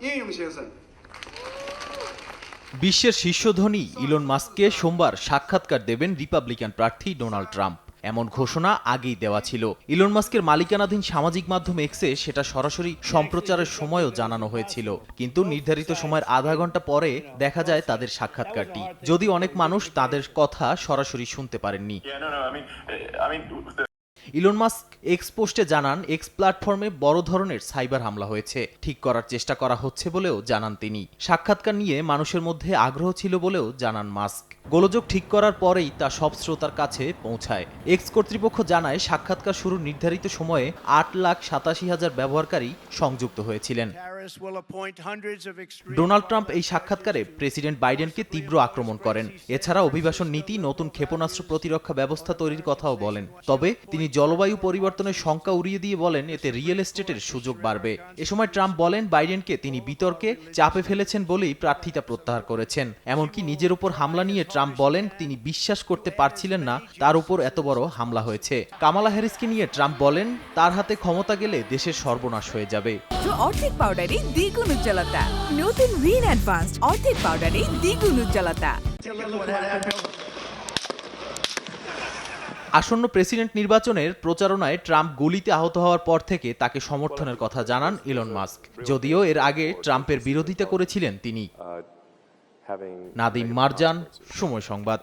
应用先生。 বিশ্বের শীর্ষ ধনী ইলন মাস্ককে সোমবার সাক্ষাৎকার দেবেন রিপাবলিকান প্রার্থী ডোনাল্ড ট্রাম্প এমন ঘোষণা আগেই দেওয়া ছিল ইলন মাস্কের মালিকানাধীন সামাজিক মাধ্যম এক্সে সেটা সরাসরি সম্প্রচারের সময়ও জানানো হয়েছিল কিন্তু নির্ধারিত সময়ের আধা ঘন্টা পরে দেখা যায় তাদের সাক্ষাৎকারটি যদি অনেক মানুষ তাদের কথা সরাসরি শুনতে পারেননি ইলন মাস্ক এক্স পোস্টে জানান, এক্স প্ল্যাটফর্মে বড় ধরনের সাইবার হামলা হয়েছে। ঠিক করার চেষ্টা করা হচ্ছে বলেও জানান তিনি। সাক্ষাৎকার নিয়ে মানুষের মধ্যে আগ্রহ ছিল বলেও জানান মাস্ক। গোলযোগ ঠিক করার পরেই তা সব শ্রোতার কাছে পৌঁছায়। এক্স কর্তৃপক্ষ জানায়, সাক্ষাৎকার শুরুর নির্ধারিত সময়ে আট লাখ সাতাশি হাজার ব্যবহারকারী সংযুক্ত হয়েছিলেন। ডোনাল্ড ট্রাম্প এই সাক্ষাৎকারে প্রেসিডেন্ট বাইডেনকে তীব্র আক্রমণ করেন। এছাড়া অভিবাসন নীতি নতুন ক্ষেপণাস্ত্র প্রতিরক্ষা ব্যবস্থা তৈরির কথাও বলেন। তবে তিনি জলবায়ু পরিবর্তনের শঙ্কা উড়িয়ে দিয়ে বলেন এতে রিয়েল এস্টেটের সুযোগ বাড়বে। এ সময় ট্রাম্প বলেন বাইডেনকে তিনি বিতর্কে চাপে ফেলেছেন বলেই প্রার্থিতা প্রত্যাহার করেছেন। এমনকি নিজের উপর হামলা নিয়ে ট্রাম্প বলেন তিনি বিশ্বাস করতে পারছিলেন না তার উপর এত বড় হামলা হয়েছে। কামালা হ্যারিসকে নিয়ে ট্রাম্প বলেন তার হাতে ক্ষমতা গেলে দেশের সর্বনাশ হয়ে যাবে। অর্ধেক পাউডারে দ্বিগুণ উজ্জ্বলতা। নতুন রিন অ্যাডভান্সড অর্ধেক পাউডারে দ্বিগুণ উজ্জ্বলতা। আসন্ন প্রেসিডেন্ট নির্বাচনের প্রচারণায় ট্রাম্প গুলিতে আহত হওয়ার পর থেকে তাকে সমর্থনের কথা জানান ইলন মাস্ক। যদিও এর আগে ট্রাম্পের বিরোধিতা করেছিলেন তিনি। Having নাদিম মারজান সময় সংবাদ।